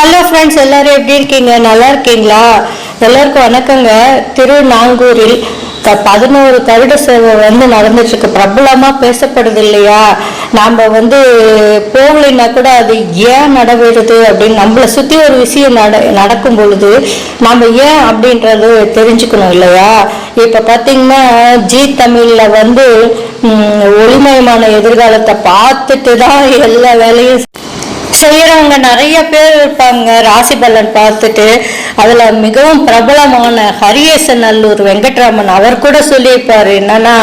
Hello friends எல்லாரும் எப்படி இருக்கீங்க? நல்லா இருக்கீங்களா? எல்லாருக்கும் வணக்கங்க. திருநாங்கூரில் க- பதினோரு கருட சேவை வந்து நடந்துட்டு இருக்கு பிரபலமா பேசப்படுது இல்லையா? நாம வந்து போகலைன்னா கூட அது ஏன் நடவேறுது அப்படின்னு நம்மளை சுத்தி ஒரு விஷயம் நட நடக்கும் பொழுது நம்ம ஏன் அப்படின்றது தெரிஞ்சுக்கணும் இல்லையா? இப்ப பாத்தீங்கன்னா ஜி தமிழ்ல வந்து ஒளிமயமான எதிர்காலத்தை பார்த்துட்டு தான் எல்லா வேலையும் செய்கிறவங்க நிறைய பேர் இருப்பாங்க. ராசி பலன் பார்த்துட்டு அதில் மிகவும் பிரபலமான ஹரியேசன் நல்லூர் வெங்கட்ராமன் அவர் கூட சொல்லியிருப்பார். என்னன்னா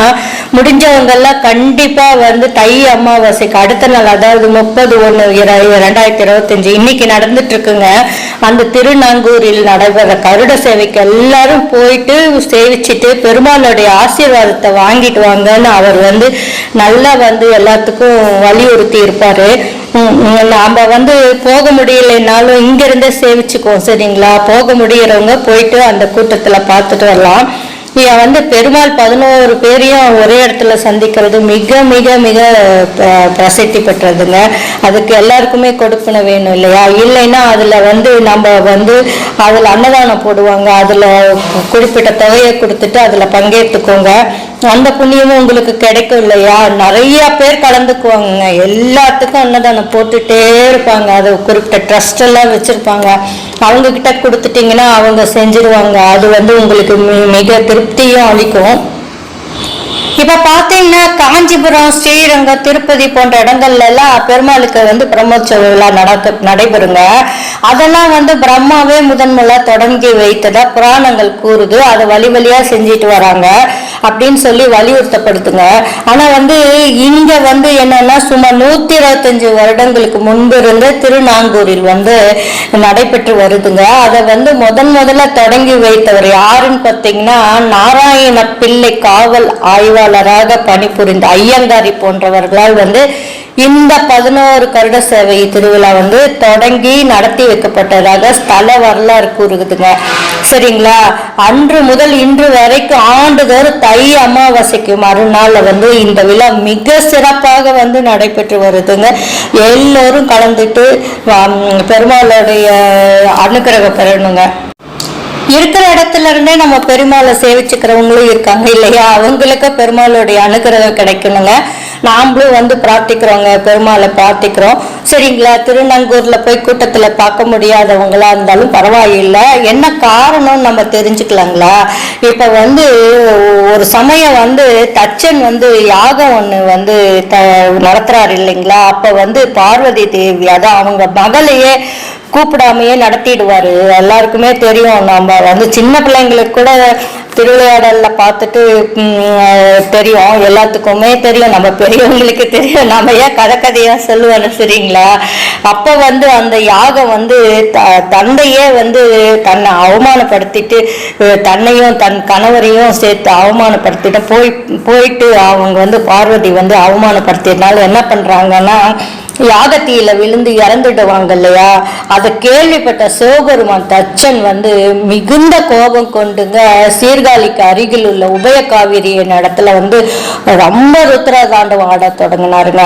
முடிஞ்சவங்கெல்லாம் கண்டிப்பாக வந்து தை அமாவாசைக்கு அடுத்த நாள் அதாவது முப்பது ஒன்று இர- ரெண்டாயிரத்தி இருபத்தஞ்சு இன்னைக்கு நடந்துட்டு இருக்குங்க அந்த திருநாங்கூரில் நடைபெற கருட சேவைக்கு எல்லாரும் போயிட்டு சேவிச்சுட்டு பெருமாளுடைய ஆசீர்வாதத்தை வாங்கிட்டு வாங்கன்னு அவர் வந்து நல்லா வந்து எல்லாத்துக்கும் வலியுறுத்தி இருப்பாரு. ம், வந்து போக முடியலைன்னாலும் இங்கிருந்தே சேவிச்சுக்குவோம் சரிங்களா? போக முடியறவங்க போயிட்டு அந்த கூட்டத்தில் பார்த்துட்டு வரலாம். வந்து பெருமாள் பதினோரு பேரையும் ஒரே இடத்துல சந்திக்கிறது மிக மிக மிக ப- பிரசித்தி பெற்றதுங்க. அதுக்கு எல்லாருக்குமே கொடுப்பன வேணும் இல்லையா? இல்லைன்னா அதில் வந்து நம்ம வந்து அதில் அன்னதானம் போடுவாங்க. அதில் குறிப்பிட்ட தொகையை கொடுத்துட்டு அதில் பங்கேற்றுக்கோங்க அந்த புண்ணியமும் உங்களுக்கு கிடைக்கும் இல்லையா? நிறைய பேர் கலந்துக்குவாங்க எல்லாத்துக்கும் அன்னதானம் போட்டுட்டே இருப்பாங்க. அது குறிப்பிட்ட ட்ரஸ்ட் எல்லாம் வச்சுருப்பாங்க. அவங்கக்கிட்ட கொடுத்துட்டிங்கன்னா அவங்க செஞ்சிருவாங்க. அது வந்து உங்களுக்கு மிக திருப்தியும் அளிக்கும். இப்ப பாத்தீங்கன்னா காஞ்சிபுரம் ஸ்ரீரங்கம் திருப்பதி போன்ற இடங்கள்ல எல்லாம் பெருமாளுக்கு வந்து பிரம்மோற்சவ விழா நடக்க நடைபெறுங்க. அதெல்லாம் வந்து பிரம்மாவே முதன்முதலா தொடங்கி வைத்ததா புராணங்கள் கூறுது. அதை வழி வழியா செஞ்சுட்டு வராங்க அப்படின்னு சொல்லி வலியுறுத்தப்படுத்துங்க ஆனா வந்து இங்க வந்து என்னன்னா சுமார் நூத்தி இருபத்தஞ்சு வருடங்களுக்கு முன்பு இருந்து திருநாங்கூரில் வந்து நடைபெற்று வருதுங்க. அதை வந்து முதன் முதல்ல தொடங்கி வைத்தவர் யாருன்னு பார்த்தீங்கன்னா நாராயண பிள்ளை காவல் பணியாளராக பணிபுரிந்த ஐயங்காரி போன்றவர்களால் வந்து இந்த பதினோரு கருட சேவை திருவிழா வந்து தொடங்கி நடத்தி வைக்கப்பட்டதாக ஸ்தல வரலாறு கூறுகுதுங்க. சரிங்களா? அன்று முதல் இன்று வரைக்கும் ஆண்டுதோறும் தை அமாவாசைக்கு மறுநாள் வந்து இந்த விழா மிக சிறப்பாக வந்து நடைபெற்று வருதுங்க. எல்லோரும் கலந்துட்டு பெருமாளுடைய அனுக்கிரகம் பெறணுங்க. இருக்கிற இடத்துல இருந்தே நம்ம பெருமாளை சேவிச்சுக்கிறவங்களும் இருக்காங்க இல்லையா? அவங்களுக்கு பெருமாளுடைய அனுகிரகம் கிடைக்கணுங்க. நாமளும் வந்து பிரார்த்திக்கிறோங்க பெருமாளை பிரார்த்திக்கிறோம். சரிங்களா? திருநங்கூர்ல போய் கூட்டத்துல பார்க்க முடியாதவங்களா இருந்தாலும் பரவாயில்லை. என்ன காரணம் நம்ம தெரிஞ்சுக்கலாங்களா? இப்ப வந்து ஒரு சமயம் வந்து தச்சன் வந்து யாகம் ஒண்ணு வந்து த நடத்துறாரு இல்லைங்களா? அப்ப வந்து பார்வதி தேவி அதான் அவங்க மகளையே கூப்பிடாமையே நடத்திடுவாரு. எல்லாருக்குமே தெரியும். நம்ம வந்து சின்ன பிள்ளைங்களுக்கு கூட திருவிளையாடல்ல பார்த்துட்டு தெரியும். எல்லாத்துக்குமே தெரியும். நம்ம பெரியவங்களுக்கு தெரியும். நம்ம ஏன் கதை கதையா சொல்லுவோம் சரிங்களா அப்ப வந்து அந்த யாகம் வந்து த- தந்தையே வந்து தன்னை அவமானப்படுத்திட்டு தன்னையும் தன் கணவரையும் சேர்த்து அவமானப்படுத்திட்டு போய் போயிட்டு அவங்க வந்து பார்வதி வந்து அவமானப்படுத்தியதுனால என்ன பண்றாங்கன்னா யாகத்தியில விழுந்து இறந்துடுவாங்க இல்லையா அதை கேள்விப்பட்ட சிவபெருமான் தச்சன் வந்து மிகுந்த கோபம் கொண்டுங்க சீர்காழிக்கு அருகில் உள்ள உபய இடத்துல வந்து ரொம்ப ருத்ர தாண்டவம் ஆட தொடங்கினாருங்க.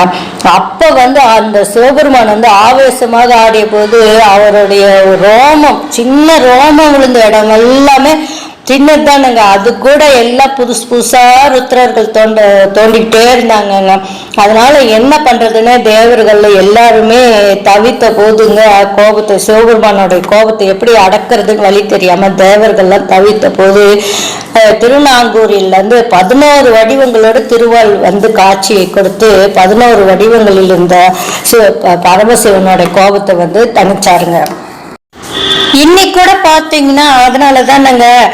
அப்ப வந்து அந்த சிவபெருமான் வந்து ஆவேசமாக ஆடிய போது அவருடைய ரோமம் சின்ன ரோமம் விழுந்த இடம் எல்லாமே சின்னதுதானுங்க அது கூட எல்லாம் புதுசு புதுசா ருத்ரர்கள் தோண்ட தோண்டிக்கிட்டே இருந்தாங்கங்க. அதனால என்ன பண்றதுன்னு தேவர்கள் எல்லாருமே தவித்த போதுங்க. கோபத்தை சிவபெருமானோடைய கோபத்தை எப்படி அடக்கிறதுன்னு வழி தெரியாம தேவர்கள்லாம் தவித்த போது அஹ், பதினோரு வடிவங்களோட திருவாள் வந்து காட்சியை கொடுத்து பதினோரு வடிவங்களில் இருந்த சிவ- பரமசிவனோட கோபத்தை வந்து தணிச்சாருங்க. இன்னைக்கு கூட பார்த்தீங்கன்னா அதனால தான் நாங்கள்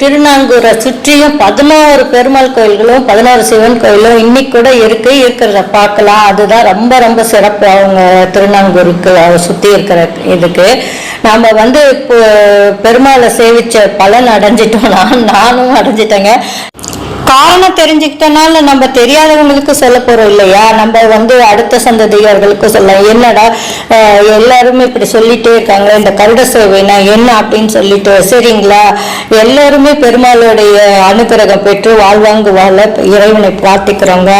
திருநாங்கூரை சுற்றியும் பதினோரு பெருமாள் கோயில்களும் பதினோரு சிவன் கோயிலும் இன்னைக்கு கூட இருக்கு இருக்கிறத பார்க்கலாம். அதுதான் ரொம்ப ரொம்ப சிறப்பு அவங்க திருநாங்கூருக்கு சுற்றி இருக்கிற இதுக்கு. நாம் வந்து இப்போ பெருமாளை சேவிச்ச பலன் அடைஞ்சிட்டோம் நான் நானும் அடைஞ்சிட்டேங்க. காரணம் தெரிஞ்சுக்கிட்டனால நம்ம தெரியாதவங்களுக்கு சொல்ல போறோம் இல்லையா? நம்ம வந்து அடுத்த சந்ததியர்களுக்கு சொல்ல என்னடா எல்லாருமே இப்படி சொல்லிட்டே இருக்காங்க இந்த கருட சேவைனா என்ன அப்படின்னு சொல்லிட்டு சரிங்களா? எல்லாருமே பெருமாளுடைய அனுகிரகம் பெற்று வாழ்வாங்கு வாழ இறைவனை பிரார்த்திக்கிறோங்க.